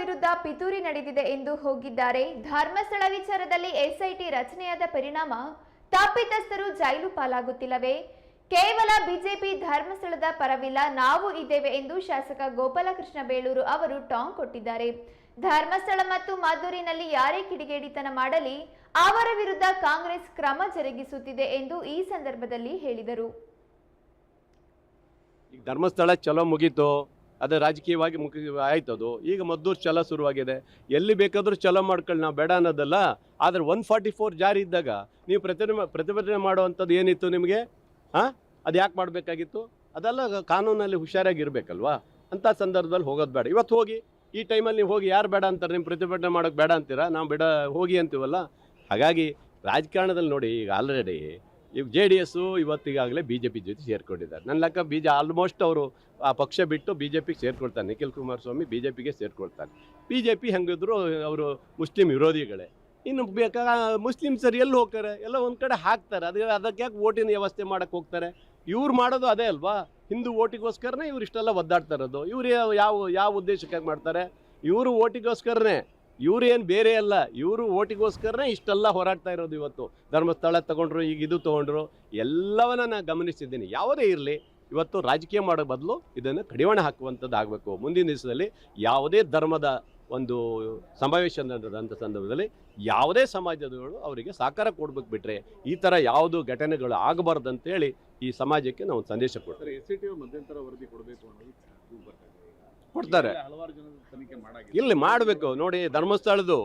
ವಿರುದ್ಧ ಪಿತೂರಿ ನಡೆದಿದೆ ಎಂದು ಹೋಗಿದ್ದಾರೆ. ಧರ್ಮಸ್ಥಳ ವಿಚಾರದಲ್ಲಿ ಎಸ್ಐಟಿ ರಚನೆಯಾದ ಪರಿಣಾಮ ತಪ್ಪಿತಸ್ಥರು ಜೈಲು ಪಾಲಾಗುತ್ತಿಲ್ಲವೇ? ಕೇವಲ ಬಿಜೆಪಿ ಧರ್ಮಸ್ಥಳದ ಪರವಿಲ್ಲ, ನಾವು ಇದ್ದೇವೆ ಎಂದು ಶಾಸಕ ಗೋಪಾಲಕೃಷ್ಣ ಬೇಳೂರು ಅವರು ಟಾಂಗ್ ಕೊಟ್ಟಿದ್ದಾರೆ. ಧರ್ಮಸ್ಥಳ ಮತ್ತು ಮಾದೂರಿನಲ್ಲಿ ಯಾರೇ ಕಿಡಿಗೇಡಿತನ ಮಾಡಲಿ, ಅವರ ವಿರುದ್ಧ ಕಾಂಗ್ರೆಸ್ ಕ್ರಮ ಜರುಗಿಸುತ್ತಿದೆ ಎಂದು ಈ ಸಂದರ್ಭದಲ್ಲಿ ಹೇಳಿದರು. ಧರ್ಮಸ್ಥಳ ಚಲೋ ಮುಗೀತು. ಅದು ರಾಜಕೀಯವಾಗಿ ಮುಖ ಆಯ್ತು ಅದು. ಈಗ ಮದ್ದೂರು ಛಲ ಶುರುವಾಗಿದೆ. ಎಲ್ಲಿ ಬೇಕಾದರೂ ಛಲ ಮಾಡ್ಕೊಳ್ಳಿ ನಾವು ಬೇಡ ಅನ್ನೋದಲ್ಲ. ಆದರೆ ಒನ್ ಫಾರ್ಟಿ ಫೋರ್ ಜಾರಿ ಇದ್ದಾಗ ನೀವು ಪ್ರತಿಭಟನೆ ಪ್ರತಿಭಟನೆ ಮಾಡುವಂಥದ್ದು ಏನಿತ್ತು ನಿಮಗೆ? ಹಾಂ ಅದು ಯಾಕೆ ಮಾಡಬೇಕಾಗಿತ್ತು? ಅದೆಲ್ಲ ಕಾನೂನಲ್ಲಿ ಹುಷಾರಾಗಿರ್ಬೇಕಲ್ವಾ? ಅಂಥ ಸಂದರ್ಭದಲ್ಲಿ ಹೋಗೋದು ಬೇಡ. ಇವತ್ತು ಹೋಗಿ, ಈ ಟೈಮಲ್ಲಿ ನೀವು ಹೋಗಿ ಯಾರು ಬೇಡ ಅಂತಾರೆ? ನಿಮ್ಮ ಪ್ರತಿಭಟನೆ ಮಾಡೋಕ್ಕೆ ಬೇಡ ಅಂತೀರಾ? ನಾವು ಬೇಡ, ಹೋಗಿ ಅಂತೀವಲ್ಲ? ಹಾಗಾಗಿ ರಾಜಕಾರಣದಲ್ಲಿ ನೋಡಿ ಈಗ ಆಲ್ರೆಡಿ ಈಗ ಜೆ ಡಿ ಎಸ್ಸು ಇವತ್ತಿಗಾಗಲೇ ಬಿ ಜೆ ಪಿ ಜೊತೆ ಸೇರ್ಕೊಂಡಿದ್ದಾರೆ. ನನ್ನ ಲೆಕ್ಕ ಬಿ ಜೆ ಆಲ್ಮೋಸ್ಟ್ ಅವರು ಆ ಪಕ್ಷ ಬಿಟ್ಟು ಬಿ ಜೆ ಪಿಗೆ ಸೇರ್ಕೊಳ್ತಾರೆ ನಿಖಿಲ್ ಕುಮಾರಸ್ವಾಮಿ ಬಿ ಜೆ ಪಿಗೆ ಸೇರ್ಕೊಳ್ತಾರೆ ಬಿ ಜೆ ಪಿ ಹೆಂಗಿದ್ರು ಅವರು ಮುಸ್ಲಿಂ ವಿರೋಧಿಗಳೇ. ಇನ್ನು ಬೇಕಾ ಮುಸ್ಲಿಮ್ಸರು ಎಲ್ಲಿ ಹೋಗ್ತಾರೆ? ಎಲ್ಲ ಒಂದು ಕಡೆ ಹಾಕ್ತಾರೆ. ಅದು, ಅದಕ್ಕೆ ಯಾಕೆ ಓಟಿನ ವ್ಯವಸ್ಥೆ ಮಾಡೋಕ್ಕೆ ಹೋಗ್ತಾರೆ? ಇವ್ರು ಮಾಡೋದು ಅದೇ ಅಲ್ವಾ? ಹಿಂದೂ ಓಟಿಗೋಸ್ಕರನೇ ಇವ್ರು ಇಷ್ಟೆಲ್ಲ ಒದ್ದಾಡ್ತಾ ಇರೋದು. ಇವ್ರು ಯಾವ ಯಾವ ಉದ್ದೇಶಕ್ಕಾಗಿ ಮಾಡ್ತಾರೆ? ಇವರು ಓಟಿಗೋಸ್ಕರನೇ ಇವ್ರು ಏನು ಬೇರೆ ಅಲ್ಲ, ಇವರು ಓಟಿಗೋಸ್ಕರನೇ ಇಷ್ಟೆಲ್ಲ ಹೋರಾಡ್ತಾ ಇರೋದು ಇವತ್ತು. ಧರ್ಮಸ್ಥಳ ತಗೊಂಡ್ರು, ಈಗ ಇದು ತೊಗೊಂಡ್ರು, ಎಲ್ಲವನ್ನ ನಾನು ಗಮನಿಸಿದ್ದೀನಿ ಯಾವುದೇ ಇರಲಿ, ಇವತ್ತು ರಾಜಕೀಯ ಮಾಡೋ ಬದಲು ಇದನ್ನು ಕಡಿವಾಣ ಹಾಕುವಂಥದ್ದು ಆಗಬೇಕು. ಮುಂದಿನ ದಿವಸದಲ್ಲಿ ಯಾವುದೇ ಧರ್ಮದ ಒಂದು ಸಮಾವೇಶ ಸಂದರ್ಭದಲ್ಲಿ ಯಾವುದೇ ಸಮಾಜದವರು ಅವರಿಗೆ ಸಹಕಾರ ಕೊಡ್ಬೇಕು ಬಿಟ್ಟರೆ ಈ ಥರ ಯಾವುದು ಘಟನೆಗಳು ಆಗಬಾರ್ದು ಅಂತೇಳಿ ಈ ಸಮಾಜಕ್ಕೆ ನಾವು ಸಂದೇಶ ಕೊಡ್ತೀವಿ. ಮಧ್ಯಂತರ ವರದಿ ಕೊಡಬೇಕು ಕೊಡ್ತಾರೆ. ಇಲ್ಲಿ ಮಾಡಬೇಕು. ನೋಡಿ ಧರ್ಮಸ್ಥಳದ್ದು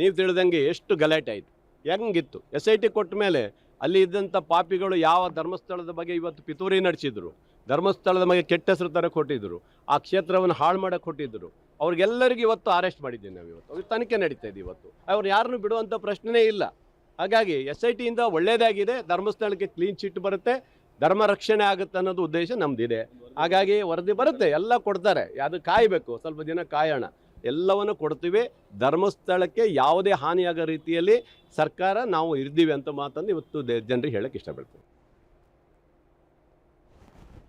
ನೀವು ತಿಳಿದಂಗೆ ಎಷ್ಟು ಗಲಾಟೆ ಆಯಿತು. ಹೆಂಗಿತ್ತು? ಎಸ್ ಐ ಟಿ ಕೊಟ್ಟ ಮೇಲೆ ಅಲ್ಲಿ ಇದ್ದಂಥ ಪಾಪಿಗಳು ಯಾವ ಧರ್ಮಸ್ಥಳದ ಬಗ್ಗೆ ಇವತ್ತು ಪಿತೂರಿ ನಡೆಸಿದ್ರು? ಧರ್ಮಸ್ಥಳದ ಬಗ್ಗೆ ಕೆಟ್ಟ ಹೆಸರು ತರ ಕೊಟ್ಟಿದ್ರು. ಆ ಕ್ಷೇತ್ರವನ್ನು ಹಾಳು ಮಾಡಕ್ಕೆ ಕೊಟ್ಟಿದ್ದರು ಅವ್ರಿಗೆಲ್ಲರಿಗೂ ಇವತ್ತು ಅರೆಸ್ಟ್ ಮಾಡಿದ್ದೀವಿ ನಾವು ಇವತ್ತು. ಅವ್ರಿಗೆ ತನಿಖೆ ನಡೀತಾ ಇದೆ ಇವತ್ತು. ಅವ್ರು ಯಾರನ್ನು ಬಿಡುವಂಥ ಪ್ರಶ್ನೆನೇ ಇಲ್ಲ. ಹಾಗಾಗಿ ಎಸ್ ಐ ಟಿಯಿಂದ ಒಳ್ಳೆಯದಾಗಿದೆ ಧರ್ಮಸ್ಥಳಕ್ಕೆ ಕ್ಲೀನ್ ಚಿಟ್ ಬರುತ್ತೆ. ಧರ್ಮ ರಕ್ಷಣೆ ಆಗುತ್ತೆ ಅನ್ನೋದು ಉದ್ದೇಶ ನಮ್ದಿದೆ. ಹಾಗಾಗಿ ವರದಿ ಬರುತ್ತೆ, ಎಲ್ಲ ಕೊಡ್ತಾರೆ. ಅದು ಕಾಯಬೇಕು, ಸ್ವಲ್ಪ ದಿನ ಕಾಯೋಣ. ಎಲ್ಲವನ್ನು ಕೊಡ್ತೀವಿ. ಧರ್ಮಸ್ಥಳಕ್ಕೆ ಯಾವುದೇ ಹಾನಿಯಾಗೋ ರೀತಿಯಲ್ಲಿ ಸರ್ಕಾರ ನಾವು ಇರ್ತೀವಿ ಅಂತ ಮಾತನ್ನು ಇವತ್ತು ಜನರಿಗೆ ಹೇಳಕ್ಕೆ ಇಷ್ಟಪಡ್ತೀವಿ.